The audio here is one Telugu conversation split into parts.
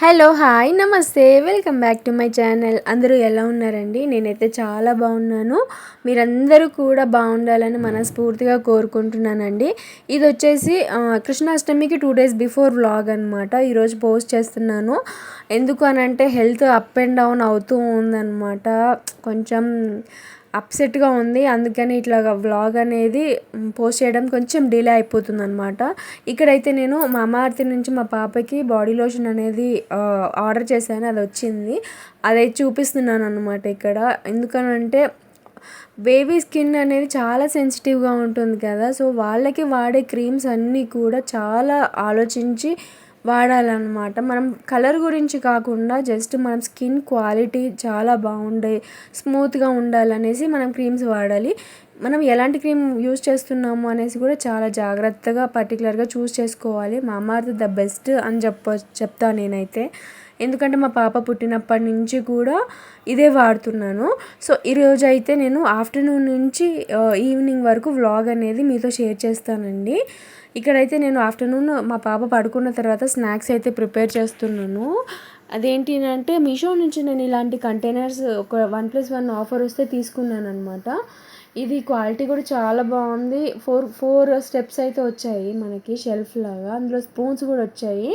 హలో హాయ్ నమస్తే. Welcome back to my channel. అందరూ ఎలా ఉన్నారండి? నేనైతే చాలా బాగున్నాను. మీరందరూ కూడా బాగుండాలని మనస్ఫూర్తిగా కోరుకుంటున్నానండి. ఇది వచ్చేసి కృష్ణాష్టమికి టూ డేస్ బిఫోర్ వ్లాగ్ అనమాట ఈరోజు పోస్ట్ చేస్తున్నాను. ఎందుకు అని అంటే హెల్త్ అప్ అండ్ డౌన్ అవుతూ ఉందన్నమాట. కొంచెం అప్సెట్గా ఉంది. అందుకని ఇట్లా వ్లాగ్ అనేది పోస్ట్ చేయడం కొంచెం డిలే అయిపోతుంది అనమాట ఇక్కడైతే నేను మా అమ్మార్తి నుంచి మా పాపకి బాడీ లోషన్ అనేది ఆర్డర్ చేశాను. అది వచ్చింది. అదైతే చూపిస్తున్నాను అనమాట ఇక్కడ. ఎందుకనంటే బేబీ స్కిన్ అనేది చాలా సెన్సిటివ్గా ఉంటుంది కదా. సో వాళ్ళకి వాడే క్రీమ్స్ అన్నీ కూడా చాలా ఆలోచించి వాడాలన్నమాట. మనం కలర్ గురించి కాకుండా జస్ట్ మనం స్కిన్ క్వాలిటీ చాలా బాగుండే స్మూత్గా ఉండాలనేసి మనం క్రీమ్స్ వాడాలి. మనం ఎలాంటి క్రీమ్ యూస్ చేస్తున్నాము అనేసి కూడా చాలా జాగ్రత్తగా పర్టికులర్గా చూస్ చేసుకోవాలి. మా అమ్మార్ది ద బెస్ట్ అని చెప్ప చెప్తాను నేనైతే. ఎందుకంటే మా పాప పుట్టినప్పటి నుంచి కూడా ఇదే వాడుతున్నాను. సో ఈరోజు అయితే నేను ఆఫ్టర్నూన్ నుంచి ఈవినింగ్ వరకు వ్లాగ్ అనేది మీతో షేర్ చేస్తానండి. ఇక్కడైతే నేను ఆఫ్టర్నూన్ మా పాప పడుకున్న తర్వాత స్నాక్స్ అయితే ప్రిపేర్ చేస్తున్నాను. అదేంటి అంటే మీషో నుంచి నేను ఇలాంటి కంటైనర్స్ ఒక వన్ ప్లస్ వన్ ఆఫర్ వస్తే తీసుకున్నాను అనమాట ఇది క్వాలిటీ కూడా చాలా బాగుంది. ఫోర్ ఫోర్ స్టెప్స్ అయితే వచ్చాయి మనకి షెల్ఫ్ లాగా అందులో స్పూన్స్ కూడా వచ్చాయి.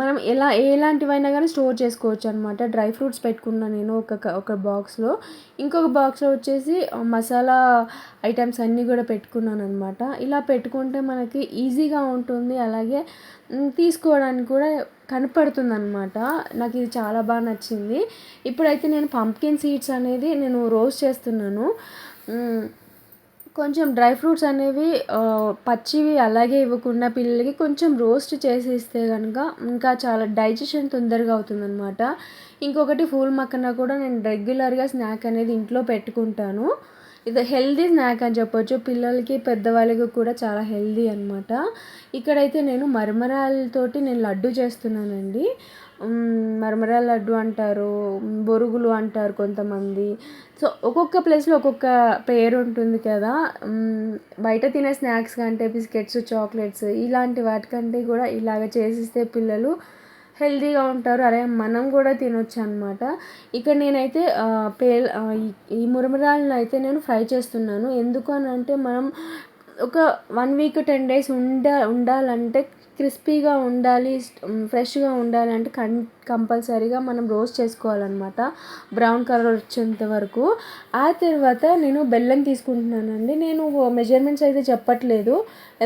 మనం ఎలా ఎలాంటివైనా కానీ స్టోర్ చేసుకోవచ్చు అనమాట డ్రై ఫ్రూట్స్ పెట్టుకున్నాను నేను ఒక ఒక బాక్స్లో. ఇంకొక బాక్స్లో వచ్చేసి మసాలా ఐటమ్స్ అన్నీ కూడా పెట్టుకున్నాను అనమాట ఇలా పెట్టుకుంటే మనకి ఈజీగా ఉంటుంది. అలాగే తీసుకోవడానికి కూడా కనపడుతుంది అనమాట నాకు ఇది చాలా బాగా నచ్చింది. ఇప్పుడైతే నేను పంప్కిన్ సీడ్స్ అనేది నేను రోస్ట్ చేస్తున్నాను. కొంచెం డ్రై ఫ్రూట్స్ అనేవి పచ్చివి అలాగే ఇవ్వకుండా పిల్లలకి కొంచెం రోస్ట్ చేసి ఇస్తే కనుక ఇంకా చాలా డైజెషన్ తొందరగా అవుతుందన్నమాట. ఇంకొకటి ఫూల్ మక్కన కూడా నేను రెగ్యులర్గా స్నాక్ అనేది ఇంట్లో పెట్టుకుంటాను. ఇది హెల్దీ స్నాక్ అని చెప్పొచ్చు. పిల్లలకి పెద్దవాళ్ళకి కూడా చాలా హెల్దీ అనమాట ఇక్కడైతే నేను మరమరాలతోటి నేను లడ్డు చేస్తున్నానండి. మరమరాల లడ్డు అంటారు బొరుగులు అంటారు కొంతమంది. సో ఒక్కొక్క ప్లేస్లో ఒక్కొక్క పేరు ఉంటుంది కదా. బయట తినే స్నాక్స్ కంటే బిస్కెట్స్ చాక్లెట్స్ ఇలాంటి వాటికంటే కూడా ఇలాగ చేసిస్తే పిల్లలు హెల్తీగా ఉంటారు. అరే మనం కూడా తినొచ్చు అనమాట ఇక్కడ నేనైతే పే ఈ- ఈ మురమరాలను అయితే నేను ఫ్రై చేస్తున్నాను. ఎందుకు అని అంటే మనం ఒక వన్ వీక్ టెన్ డేస్ ఉండ ఉండాలంటే క్రిస్పీగా ఉండాలి ఫ్రెష్గా ఉండాలంటే కం కంపల్సరీగా మనం రోస్ట్ చేసుకోవాలన్నమాట. బ్రౌన్ కలర్ వచ్చేంత వరకు. ఆ తర్వాత నేను బెల్లం తీసుకుంటున్నానండి. నేను మెజర్మెంట్స్ అయితే చెప్పట్లేదు.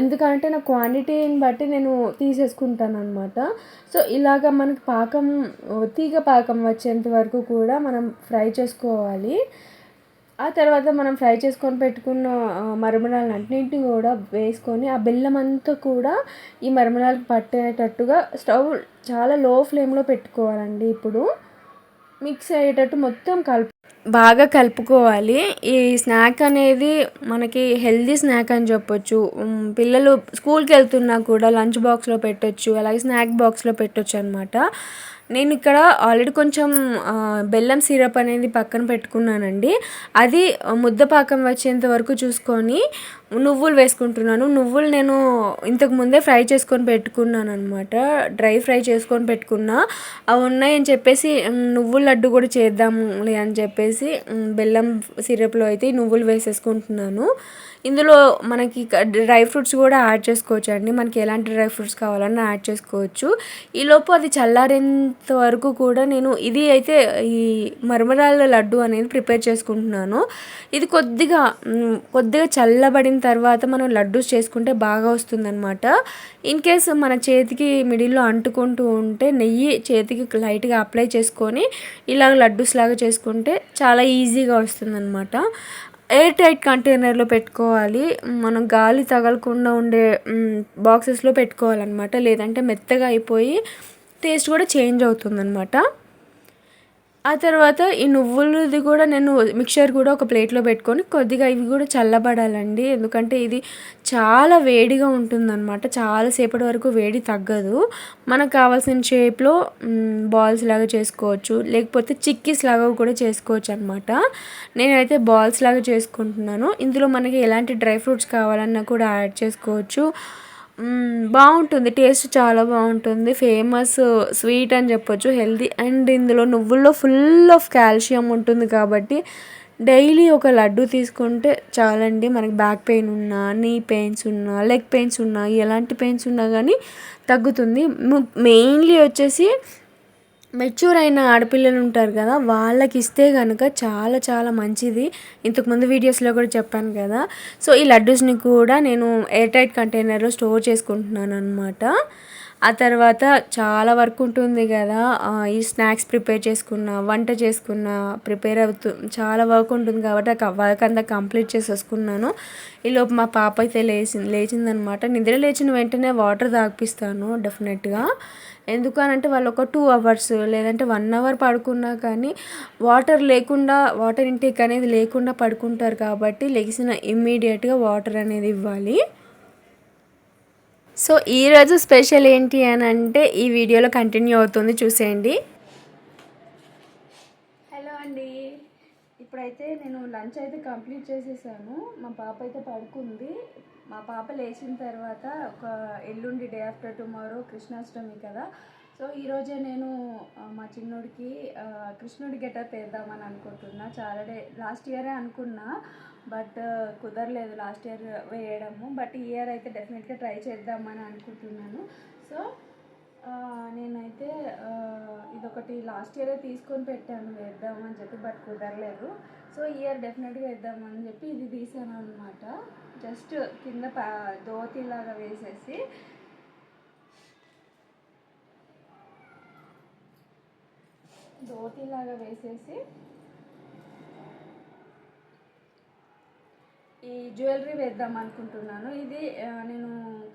ఎందుకంటే నా క్వాంటిటీని బట్టి నేను తీసేసుకుంటాను అనమాట సో ఇలాగ మనకి పాకం తీగ పాకం వచ్చేంత వరకు కూడా మనం ఫ్రై చేసుకోవాలి. ఆ తర్వాత మనం ఫ్రై చేసుకొని పెట్టుకున్న ఆ, అన్నింటినీ కూడా వేసుకొని ఆ బెల్లం అంతా కూడా ఈ మరమరాలకు పట్టేటట్టుగా స్టవ్ చాలా లో ఫ్లేమ్లో పెట్టుకోవాలండి ఇప్పుడు. మిక్స్ అయ్యేటట్టు మొత్తం కలుపు బాగా కలుపుకోవాలి. ఈ స్నాక్ అనేది మనకి హెల్దీ స్నాక్ అని చెప్పొచ్చు. పిల్లలు స్కూల్కి వెళ్తున్నా కూడా లంచ్ బాక్స్లో పెట్టొచ్చు అలాగే స్నాక్ బాక్స్లో పెట్టొచ్చు అనమాట నేను ఇక్కడ ఆల్రెడీ కొంచెం బెల్లం సిరప్ అనేది పక్కన పెట్టుకున్నానండి. అది ముద్దపాకం ముద్ద పాకం వచ్చేంత వరకు చూసుకొని నువ్వులు వేసుకుంటున్నాను. నువ్వులు నేను ఇంతకు ముందే ఫ్రై చేసుకొని పెట్టుకున్నాను అనమాట డ్రై ఫ్రై చేసుకొని పెట్టుకున్నా. అవి ఉన్నాయని చెప్పేసి నువ్వుల లడ్డు కూడా చేద్దాంలే అని చెప్పేసి బెల్లం సిరప్లో అయితే నువ్వులు వేసేసుకుంటున్నాను. ఇందులో మనకి డ్రై ఫ్రూట్స్ కూడా యాడ్ చేసుకోవచ్చు అండి మనకి ఎలాంటి డ్రై ఫ్రూట్స్ కావాలన్నా యాడ్ చేసుకోవచ్చు. ఈలోపు అది చల్లారేంత వరకు కూడా నేను ఇది అయితే ఈ మరమరాల లడ్డు అనేది ప్రిపేర్ చేసుకుంటున్నాను. ఇది కొద్దిగా కొద్దిగా చల్లబడిన తర్వాత మనం లడ్డూస్ చేసుకుంటే బాగా వస్తుందన్నమాట. ఇన్ కేస్ మన చేతికి మిడిల్లో అంటుకుంటూ ఉంటే నెయ్యి చేతికి లైట్గా అప్లై చేసుకొని ఇలా లడ్డూస్ లాగా చేసుకుంటే చాలా ఈజీగా వస్తుందన్నమాట. ఎయిర్ టైట్ కంటైనర్లో పెట్టుకోవాలి. మనం గాలి తగలకుండా ఉండే బాక్సెస్లో పెట్టుకోవాలన్నమాట. లేదంటే మెత్తగా అయిపోయి టేస్ట్ కూడా చేంజ్ అవుతుందన్నమాట. ఆ తర్వాత ఈ నువ్వులది కూడా నేను మిక్చర్ కూడా ఒక ప్లేట్లో పెట్టుకొని కొద్దిగా ఇవి కూడా చల్లబడాలండి. ఎందుకంటే ఇది చాలా వేడిగా ఉంటుందన్నమాట. చాలా సేపటి వరకు వేడి తగ్గదు. మనకు కావాల్సిన షేప్లో బాల్స్ లాగా చేసుకోవచ్చు. లేకపోతే చిక్కీస్ లాగా కూడా చేసుకోవచ్చు అనమాట నేనైతే బాల్స్ లాగా చేసుకుంటున్నాను. ఇందులో మనకి ఎలాంటి డ్రై ఫ్రూట్స్ కావాలన్నా కూడా యాడ్ చేసుకోవచ్చు. బాగుంటుంది టేస్ట్ చాలా బాగుంటుంది. ఫేమస్ స్వీట్ అని చెప్పొచ్చు హెల్దీ అండ్ ఇందులో నువ్వుల్లో ఫుల్ ఆఫ్ కాల్షియం ఉంటుంది కాబట్టి డైలీ ఒక లడ్డు తీసుకుంటే చాలండి. మనకి బ్యాక్ పెయిన్ ఉన్నా నీ పెయిన్స్ ఉన్నా లెగ్ పెయిన్స్ ఉన్నా ఎలాంటి పెయిన్స్ ఉన్నా కానీ తగ్గుతుంది. మెయిన్లీ వచ్చేసి మెచ్యూర్ అయిన ఆడపిల్లలు ఉంటారు కదా వాళ్ళకి ఇస్తే కనుక చాలా చాలా మంచిది. ఇంతకుముందు వీడియోస్లో కూడా చెప్పాను కదా. సో ఈ లడ్డూస్ని కూడా నేను ఎయిర్ టైట్ కంటైనర్లో స్టోర్ చేసుకుంటున్నాను అనమాట ఆ తర్వాత చాలా వర్క్ ఉంటుంది కదా. ఈ స్నాక్స్ ప్రిపేర్ చేసుకున్న వంట చేసుకున్న ప్రిపేర్ అవుతూ చాలా వర్క్ ఉంటుంది కాబట్టి ఆ వర్క్ అంతా కంప్లీట్ చేసేసుకున్నాను. ఈలోపు మా పాప అయితే లేచింది లేచిందనమాట. నిద్ర లేచిన వెంటనే వాటర్ తాగిపిస్తాను డెఫినెట్గా. ఎందుకనంటే వాళ్ళు ఒక టూ అవర్స్ లేదంటే వన్ అవర్ పడుకున్నా కానీ వాటర్ లేకుండా వాటర్ ఇంటేక్ అనేది లేకుండా పడుకుంటారు కాబట్టి లెగిసిన ఇమ్మీడియట్గా వాటర్ అనేది ఇవ్వాలి. సో ఈరోజు స్పెషల్ ఏంటి అని అంటే ఈ వీడియోలో కంటిన్యూ అవుతుంది చూసేయండి. హలో అండి. ఇప్పుడైతే నేను లంచ్ అయితే కంప్లీట్ చేసేసాను. మా పాప అయితే పడుకుంది. మా పాప లేచిన తర్వాత ఒక ఎల్లుండి డే ఆఫ్టర్ టుమారో కృష్ణాష్టమి కదా. సో ఈరోజే నేను మా చిన్నోడికి కృష్ణుడి గెటప్ వేద్దామని అనుకుంటున్నా. చాలా డే లాస్ట్ ఇయరే అనుకున్నా. బట్ కుదరలేదు లాస్ట్ ఇయర్ వేయడము. బట్ ఈ ఇయర్ అయితే డెఫినెట్గా ట్రై చేద్దామని అనుకుంటున్నాను. సో నేనైతే ఇదొకటి లాస్ట్ ఇయరే తీసుకొని పెట్టాను వేద్దామని చెప్పి బట్ కుదరలేదు. సో ఈ ఇయర్ డెఫినెట్గా వేద్దామని చెప్పి ఇది తీసాను అనమాట జస్ట్ కింద దోతిలాగా వేసేసి. దోతిలాగా వేసేసి ఈ జ్యువెలరీ వేద్దాం అనుకుంటున్నాను. ఇది నేను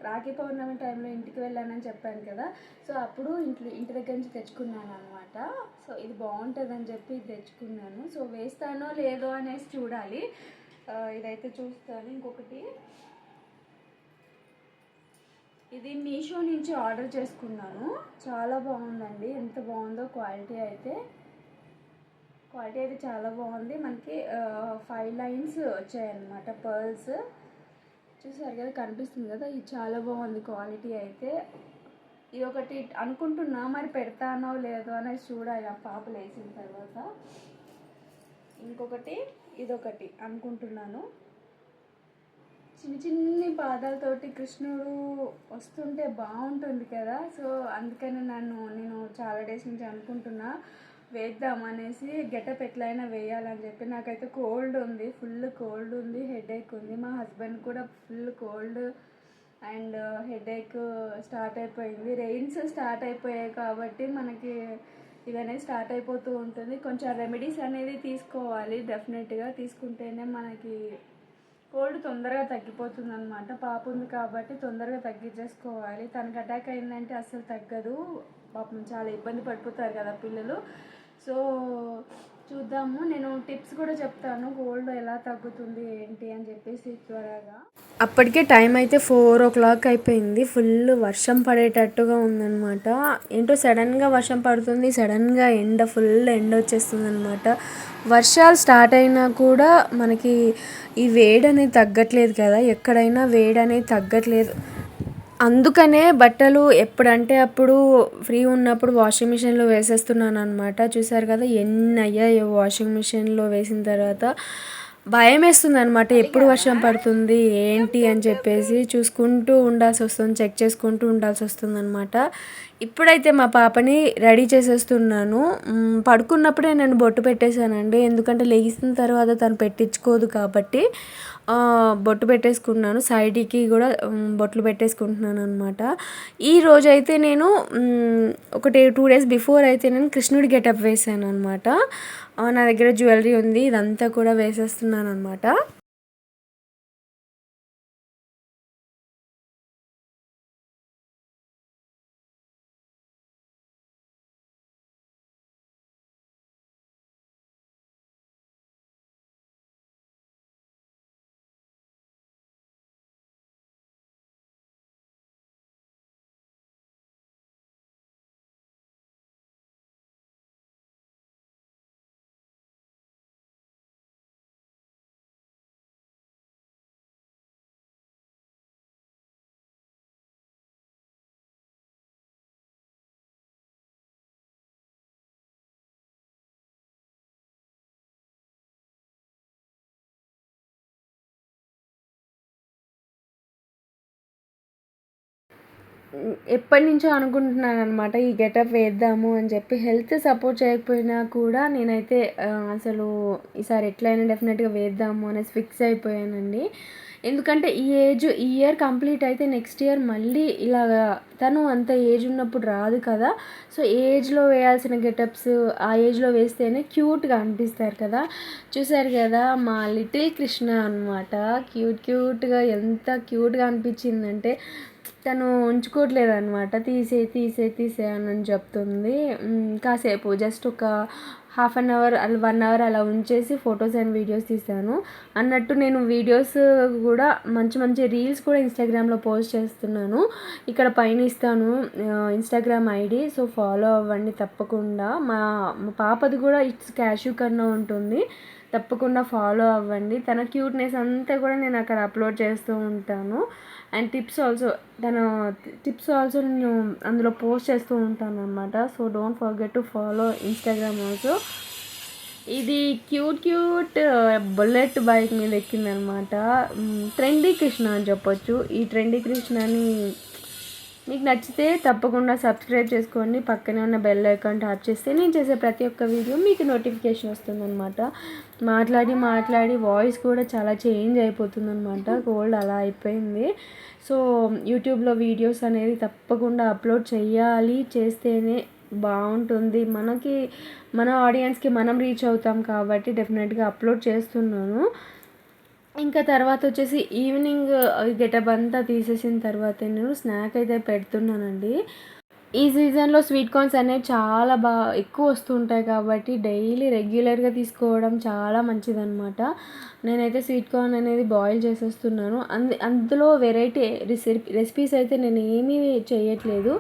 రాఖీ పౌర్ణమి టైంలో ఇంటికి వెళ్ళానని చెప్పాను కదా. సో అప్పుడు ఇంట్లో ఇంటి దగ్గర నుంచి తెచ్చుకున్నాను అనమాట సో ఇది బాగుంటుందని చెప్పి ఇది తెచ్చుకున్నాను. సో వేస్తానో లేదో అనేసి చూడాలి. ఇదైతే చూస్తాను ఇంకొకటి. ఇది మీషో నుంచి ఆర్డర్ చేసుకున్నాను. చాలా బాగుందండి. ఎంత బాగుందో క్వాలిటీ అయితే. క్వాలిటీ అయితే చాలా బాగుంది. మనకి ఫైవ్ లైన్స్ వచ్చాయన్నమాట పర్ల్స్. చూసారు కదా కనిపిస్తుంది కదా ఇది చాలా బాగుంది క్వాలిటీ అయితే. ఇది ఒకటి అనుకుంటున్నా మరి పెడతానో లేదో అనేది చూడాలి ఆ పాపలు వేసిన తర్వాత. ఇంకొకటి ఇదొకటి అనుకుంటున్నాను. చిన్న చిన్ని పాదాలతోటి కృష్ణుడు వస్తుంటే బాగుంటుంది కదా. సో అందుకని నన్ను నేను చాలా డేస్ నుంచి అనుకుంటున్నా. వేద్దాం అనేసి గెటప్ ఎట్లయినా వేయాలని చెప్పి నాకైతే కోల్డ్ ఉంది ఫుల్ కోల్డ్ ఉంది హెడేక్ ఉంది. మా హస్బెండ్ కూడా full cold and headache start అయిపోయింది. రెయిన్స్ స్టార్ట్ అయిపోయాయి కాబట్టి మనకి ఇవన్నీ స్టార్ట్ అయిపోతూ ఉంటుంది. కొంచెం రెమెడీస్ అనేది తీసుకోవాలి డెఫినెట్గా తీసుకుంటేనే మనకి కోల్డ్ తొందరగా తగ్గిపోతుంది అనమాట పాప ఉంది కాబట్టి తొందరగా తగ్గించేసుకోవాలి. తనకు అటాక్ అయిందంటే అస్సలు తగ్గదు. పాపం చాలా ఇబ్బంది పడిపోతారు కదా పిల్లలు. సో చూద్దాము. నేను టిప్స్ కూడా చెప్తాను. గోల్డ్ ఎలా తగ్గుతుంది ఏంటి అని చెప్పేసి త్వరగా. అప్పటికే టైం అయితే ఫోర్ ఓ క్లాక్ అయిపోయింది. ఫుల్ వర్షం పడేటట్టుగా ఉందన్నమాట. ఏంటో సడన్గా వర్షం పడుతుంది. సడన్గా ఎండ ఫుల్ ఎండ వచ్చేస్తుంది అనమాట వర్షాలు స్టార్ట్ అయినా కూడా మనకి ఈ వేడి అనేది తగ్గట్లేదు కదా. ఎక్కడైనా వేడి అనేది తగ్గట్లేదు. అందుకనే బట్టలు ఎప్పుడంటే అప్పుడు ఫ్రీ ఉన్నప్పుడు వాషింగ్ మిషన్లో వేసేస్తున్నాను అనమాట చూసారు కదా ఎన్ని అయ్యాయో వాషింగ్ మిషన్లో వేసిన తర్వాత భయం వేస్తుంది అనమాట ఎప్పుడు వర్షం పడుతుంది ఏంటి అని చెప్పేసి చూసుకుంటూ ఉండాల్సి వస్తుంది చెక్ చేసుకుంటూ ఉండాల్సి వస్తుంది అనమాట ఇప్పుడైతే మా పాపని రెడీ చేసేస్తున్నాను. పడుకున్నప్పుడే నేను బొట్టు పెట్టేశానండి. ఎందుకంటే లెగిసిన తర్వాత తను పెట్టించుకోదు కాబట్టి బొట్టు పెట్టేసుకున్నాను సైడ్కి కూడా బొట్లు పెట్టేసుకుంటున్నాను అనమాట ఈ రోజు అయితే నేను ఒకటి టూ డేస్ బిఫోర్ అయితే నేను కృష్ణుడి గెటప్ వేసాను అనమాట నా దగ్గర జ్యువెలరీ ఉంది. ఇదంతా కూడా వేసేస్తున్నాను అనమాట ఎప్పటి నుంచో అనుకుంటున్నాను అనమాట ఈ గెటప్ వేద్దాము అని చెప్పి. హెల్త్ సపోర్ట్ చేయకపోయినా కూడా నేనైతే అసలు ఈసారి ఎట్లయినా డెఫినెట్గా వేద్దాము అనేసి ఫిక్స్ అయిపోయానండి. ఎందుకంటే ఈ ఏజ్ ఈ ఇయర్ కంప్లీట్ అయితే నెక్స్ట్ ఇయర్ మళ్ళీ ఇలాగా తను అంత ఏజ్ ఉన్నప్పుడు రాదు కదా. సో ఏజ్లో వేయాల్సిన గెటప్స్ ఆ ఏజ్లో వేస్తేనే క్యూట్గా అనిపిస్తారు కదా. చూసారు కదా మా లిటిల్ కృష్ణ అనమాట క్యూట్ క్యూట్గా ఎంత క్యూట్గా అనిపించిందంటే తను ఉంచుకోవట్లేదు అనమాట తీసే తీసే తీసే అని చెప్తుంది. కాసేపు జస్ట్ ఒక హాఫ్ అన్ అవర్ అలా వన్ అవర్ అలా ఉంచేసి ఫొటోస్ అండ్ వీడియోస్ తీసాను అన్నట్టు నేను వీడియోస్ కూడా మంచి మంచి రీల్స్ కూడా ఇన్స్టాగ్రామ్లో పోస్ట్ చేస్తున్నాను. ఇక్కడ పైన ఇస్తాను ఇన్స్టాగ్రామ్ ఐడి సో ఫాలో అవ్వండి తప్పకుండా. మా పాపది కూడా ఇట్స్ క్యాష్యూ కన్నా ఉంటుంది. తప్పకుండా ఫాలో అవ్వండి. తన క్యూట్నెస్ అంతా కూడా నేను అక్కడ అప్లోడ్ చేస్తూ ఉంటాను. అండ్ టిప్స్ ఆల్సో తన టిప్స్ ఆల్సో నేను అందులో పోస్ట్ చేస్తూ ఉంటాను అనమాట so don't forget to follow Instagram also ఇది క్యూట్ క్యూట్ బుల్లెట్ బైక్ మీద ఎక్కిందనమాట ట్రెండీ కృష్ణ అని చెప్పొచ్చు. ఈ ట్రెండీ కృష్ణని మీకు నచ్చితే తప్పకుండా సబ్స్క్రైబ్ చేసుకోండి. పక్కనే ఉన్న బెల్ ఐకాన్ ట్యాప్ చేస్తే నేను చేసే ప్రతి ఒక్క వీడియో మీకు నోటిఫికేషన్ వస్తుందన్నమాట. మాట్లాడి మాట్లాడి వాయిస్ కూడా చాలా చేంజ్ అయిపోతుందన్నమాట. కోల్డ్ అలా అయిపోయింది. సో యూట్యూబ్లో వీడియోస్ అనేది తప్పకుండా అప్లోడ్ చేయాలి. చేస్తేనే బాగుంటుంది. మనకి మన ఆడియన్స్కి మనం రీచ్ అవుతాం కాబట్టి డెఫినెట్గా అప్లోడ్ చేస్తున్నాను. ఇంకా తర్వాత వచ్చేసి ఈవినింగ్ గెటప్ అంతా తీసేసిన తర్వాత నేను స్నాక్ అయితే పెడుతున్నానండి. ఈ సీజన్లో స్వీట్ కార్న్స్ అనేవి చాలా బాగా ఎక్కువ వస్తుంటాయి కాబట్టి డైలీ రెగ్యులర్గా తీసుకోవడం చాలా మంచిదన్నమాట. నేనైతే స్వీట్ కార్న్ అనేది బాయిల్ చేసేస్తున్నాను. అందు అందులో వెరైటీ రెసిపీస్ అయితే నేను ఏమీ చేయట్లేదు.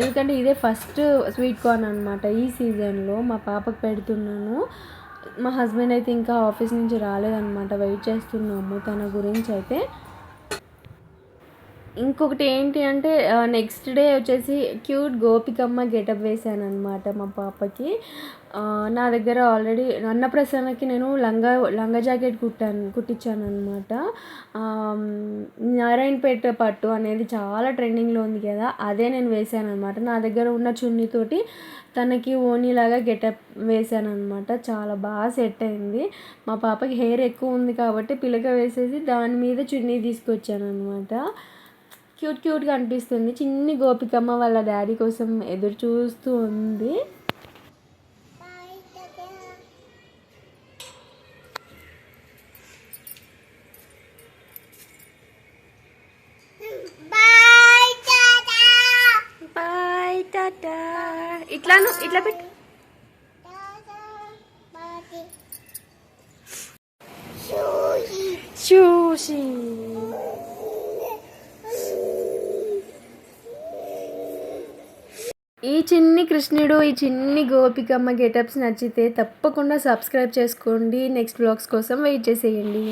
ఎందుకంటే ఇదే ఫస్ట్ స్వీట్ కార్న్ అనమాట ఈ సీజన్లో మా పాపకు పెడుతున్నాను. మా హస్బెండ్ అయితే ఇంకా ఆఫీస్ నుంచి రాలేదన్నమాట. వెయిట్ చేస్తున్నాము తన గురించి అయితే ఇంకొకటి ఏంటి అంటే నెక్స్ట్ డే వచ్చేసి క్యూట్ గోపికమ్మ గెటప్ వేసాను అనమాట మా పాపకి. నా దగ్గర ఆల్రెడీ అన్నప్రసన్నకి నేను లంగా లంగా జాకెట్ కుట్టాను కుట్టించాను అనమాట నారాయణపేట పట్టు అనేది చాలా ట్రెండింగ్లో ఉంది కదా అదే నేను వేసాను అనమాట నా దగ్గర ఉన్న చున్నీతోటి తనకి ఓనీలాగా గెటప్ వేసాను అనమాట చాలా బాగా సెట్ అయింది. మా పాపకి హెయిర్ ఎక్కువ ఉంది కాబట్టి పిలక వేసేసి దాని మీద చున్నీ తీసుకొచ్చాను అనమాట క్యూట్ క్యూట్గా అనిపిస్తుంది. చిన్ని గోపికమ్మ వాళ్ళ డాడీ కోసం ఎదురు చూస్తూ ఉంది. Bye, Tata. ఇట్లాను ఇట్లా పెట్టు. చూసి. ఈ చిన్ని కృష్ణుడు ఈ చిన్ని గోపికమ్మ గెటప్స్ నచ్చితే తప్పకుండా సబ్స్క్రైబ్ చేసుకోండి. నెక్స్ట్ బ్లాగ్స్ కోసం వెయిట్ చేసేయండి.